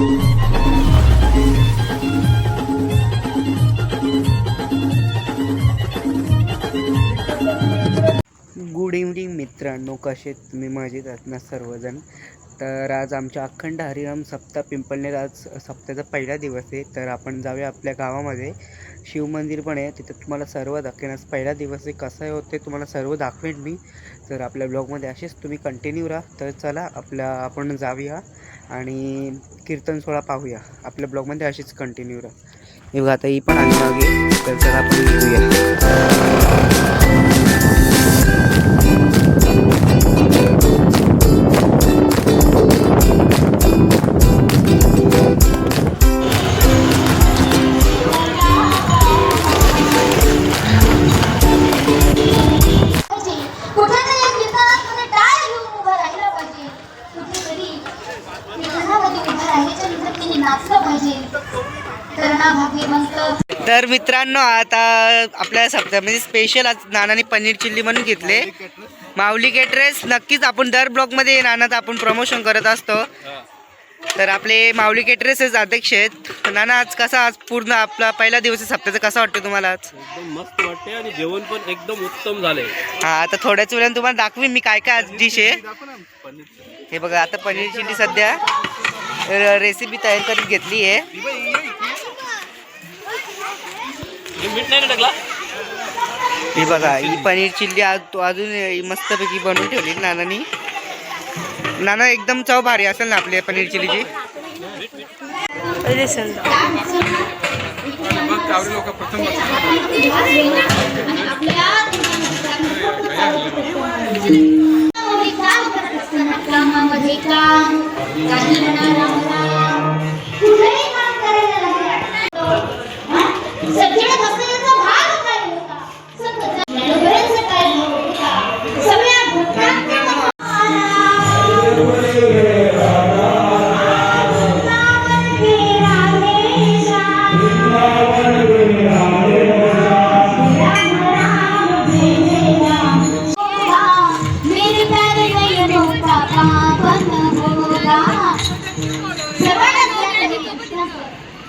Good evening मित्रांनो. कसे तुम्ही मजेत आहात ना सर्वजण? तर आज आमच्या अखंड हरिराम सप्ताह पिंपळनेर आज सप्ताहाचा पहिला दिवस आहे. तर आपण जाऊया आपल्या गावामध्ये. शिवमंदिर पण आहे. तिथं तुम्हाला सर्व दाखवेन. आज पहिला दिवस आहे. कसं आहे होते तुम्हाला सर्व दाखवेन मी. तर आपल्या ब्लॉगमध्ये असेच तुम्ही कंटिन्यू राहा. तर चला आपल्या आपण जाऊया आणि कीर्तन सोहळा पाहूया. आपल्या ब्लॉगमध्ये अशीच कंटिन्यू राहा. हे बघा आता ही पण आली मागे. तर चला आपण घेऊया तर मित्रांनो आता आपल्या सप्त्यामध्ये स्पेशल आज नानाने पनीर चिल्ली म्हणून घेतले. माऊली केटरेस नक्कीच आपण दर ब्लॉगमध्ये नानाचं आपण प्रमोशन करत असतो. तर आपले माऊली केटरेसच अध्यक्ष आहेत. नाना आज कसा आज पूर्ण आपला पहिला दिवस सप्त्याचा कसा वाटतं तुम्हाला आज? एकदम मस्त वाटते आणि जेवण पण एकदम उत्तम झालंय. हा आता थोड्याच वेळाने तुम्हाला दाखवीन मी काय काय आज डिश आहे. हे बघा आता पनीर चिल्ली सध्या. रेसिपी तयार करून घेतली आहे. ही बघा ही पनीर चिल्ली आज तो अजून मस्तपैकी बनवून ठेवली नानानी. नाना एकदम चव भारी असेल ना आपली पनीर चिल्लीची? कामामध्ये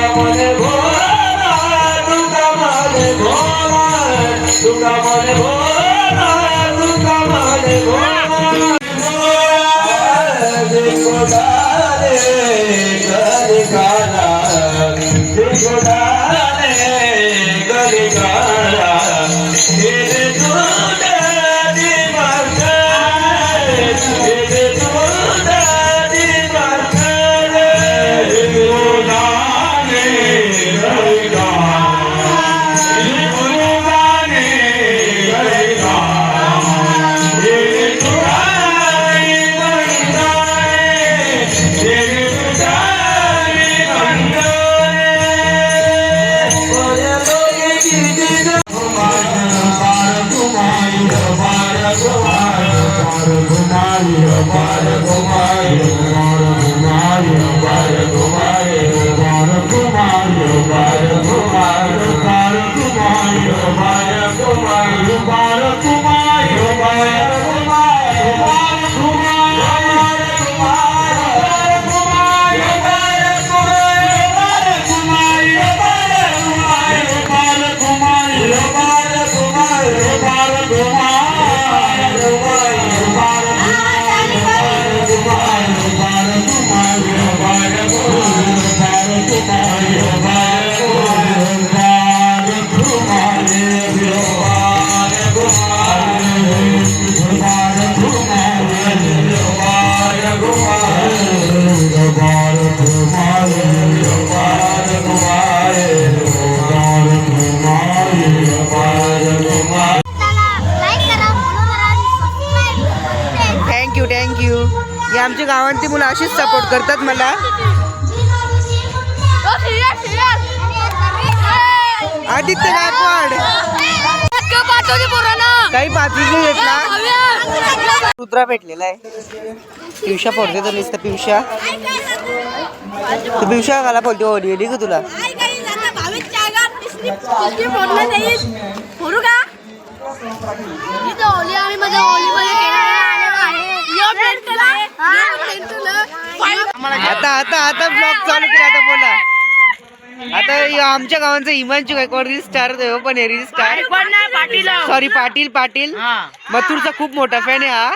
Yeah. Almighty. अशीच सपोर्ट करतात मला. आदित्य गायकवाड काही पाचवी घेतला रुद्रा भेटलेला आहे. पिवशा पडते तर नुसतं पिवशा तू पिवशा घाला बोलते ओढी येडी का तुला? का इथं होली आम्ही माझ्या होलीमध्ये आता आता आता ब्लॉग चालू केला आता बोला. आता आमच्या गावांचा हिमांशू गायकवाड रील स्टार देव पण reel star Patil. Sorry Patil Patil. मथुरचा खूप मोठा फॅन आहे हा.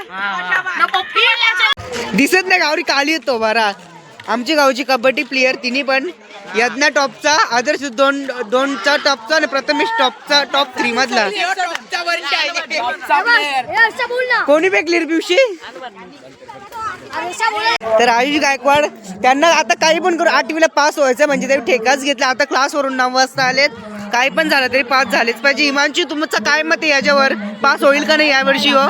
दिसत नाही गावरी काली येतो बरा. आमची गावची कबड्डी प्लेअर तिन्ही पण यज्ञा टॉपचा आदर्श दोन दोनचा टॉपचा आणि प्रथमेश टॉपचा टॉप थ्री मधला. बोल ना कोणी फेकली रे पिवशी? तर आयुष गायकवाड त्यांना आता काही पण करून आठवीला पास व्हायचं म्हणजे ते ठेकाच घेतला. आता क्लासवरून नऊ वाजता आलेत. काही पण झालं तरी पास झालेच पाहिजे. हिमांशी तुमचं काय मत आहे याच्यावर? पास होईल का नाही यावर्षी हो?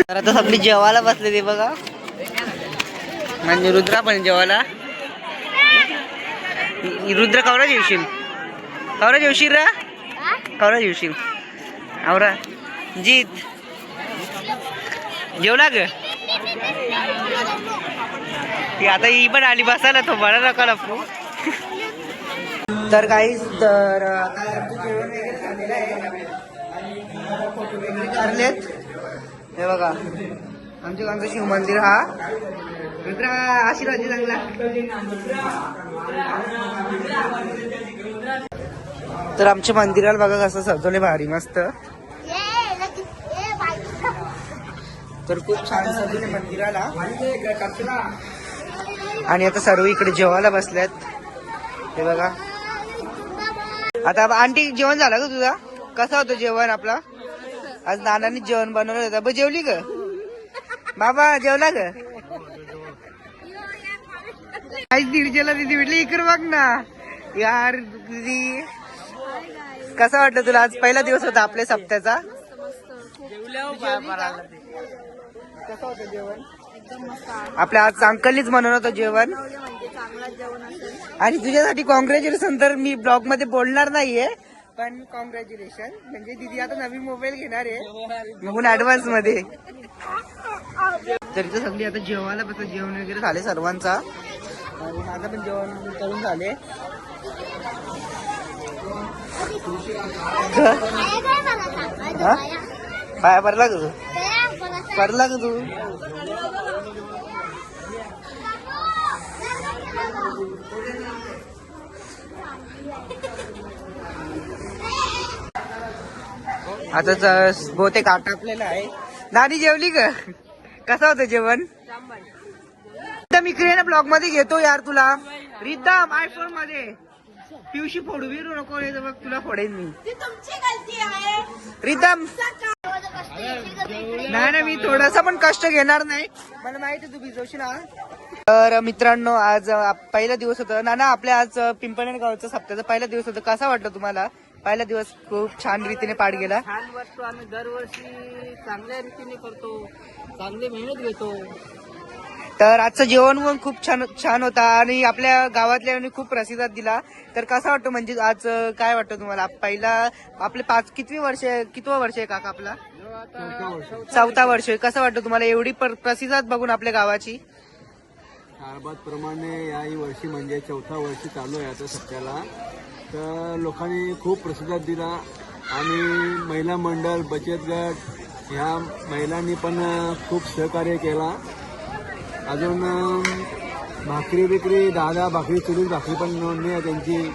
तर आता सगळी जेवायला बसले ते बघा. म्हणजे रुद्रा पण जेवायला. रुद्र कवरा जेवशील कवरा जेवशील रा? कवरा जेवशील आवरा जीत. जेवला ग? ती आता ही पण आली बसायला तो बरा नका लपू. तर काही तर आता हे बघा. आमच्या गावचं शिव मंदिर हा. रुद्रा आशीर्वाद दे चांगला. तर आमच्या मंदिराला बघा कसं सजवले भारी मस्त. तर खूप छान सजवले मंदिराला. आणि आता सर्व इकडे जेवायला बसल्यात हे बघा. आता आंटी जेवण झालं का तुझा? कसं होतं जेवण आपला? आज नानांनी जेवण बनवलं होतं. जेवली ग? बाबा जेवला ग? आज दीडशेला दिदी भेटली. इकडे बघ ना. यार दिदी. कसं वाटलं तुला? आज पहिला दिवस होता आपल्या सप्त्याचा. कसं होतं जेवण आपल्या आज अंकलनीच म्हणून होतं जेवण. आणि तुझ्यासाठी कॉंग्रॅच्युलेशन तर मी ब्लॉगमध्ये बोलणार नाहीये पण कॉंग्रॅच्युलेशन म्हणजे दिदी आता नवीन मोबाईल घेणार आहे. म्हणून ऍडव्हान्समध्ये. तर सगळी आता जेवायला बस जेवण वगैरे झाले सर्वांचा. माझं पण जेवण करून झाले? पाया पडला का तू पडला का? तू? आता बहुतेक आटापलेलं आहे. नानी जेवली का? कसं होतं जेवण? इकडे ना ब्लॉगमध्ये घेतो यार तुला. रिद्धम आयफोनमध्ये. पिवशी फोडू बिरू नको बघ तुला फोडेन मी. रिद्धम नाही ना मी थोडासा पण कष्ट घेणार नाही. मला माहिती आहे तू भिजवशील हा. तर मित्रांनो आज पहिला दिवस होता. ना ना आपल्या आज पिंपळनेर गावचा सप्त्याचा पहिला दिवस होता. कसा वाटलं तुम्हाला? पहिला दिवस खूप छान रीतीने पाठ गेला. छान वाटतो आम्ही दरवर्षी चांगल्या रीतीने करतो. चांगली मेहनत घेतो. तर आजचं जेवण पण खूप छान छान होता आणि आपल्या गावातल्यानी खूप प्रसिद्ध दिला. तर कसा वाटतो म्हणजे आज काय वाटतं तुम्हाला? पहिला आपले पाच कितवी वर्ष आहे कितवं वर्ष आहे काका आपला? चौथा वर्ष आहे. कसं वाटतं तुम्हाला? एवढी प्रसिद्धात बघून आपल्या गावाची. प्रमाणे याही वर्षी म्हणजे चौथा वर्षी चालू आहे आता सध्याला. तर लोकांनी खूप प्रसिद्धात दिला. आणि महिला मंडळ बचत गट ह्या महिलांनी पण खूप सहकार्य केला. अजून भाकरी बिकरी दादा भाकरी चुलीत भाकरी पण नोंदणी आहे त्यांची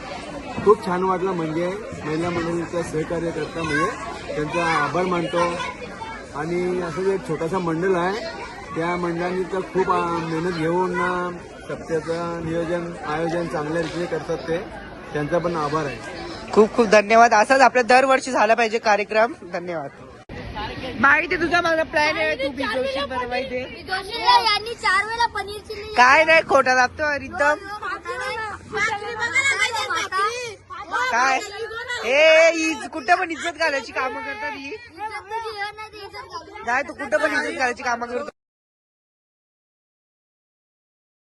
खूप छान वाटलं म्हणजे. महिला मंडळीचं सहकार्य करता म्हणजे त्यांचा आभार मानतो. आणि असं जे एक छोटासा मंडळ आहे. त्या मंडळांनी तर खूप मेहनत घेऊन सप्त्याचं नियोजन आयोजन चांगल्या रीतीने करतात ते. त्यांचा पण आभार आहे. खूप खूप धन्यवाद. असाच आपल्या दरवर्षी झाला पाहिजे कार्यक्रम. धन्यवाद. माहिती आहे तुझा माझा प्लॅन आहे तू आहे. यांनी चार वेळा पनीर चिल्ली काय नाही खोटा लागतो रिद्धम काय ए ही कुठं पण इज्जत घालायची कामं करतात ही? नाही तू कुठं पण इज्जत घालायची कामं करतो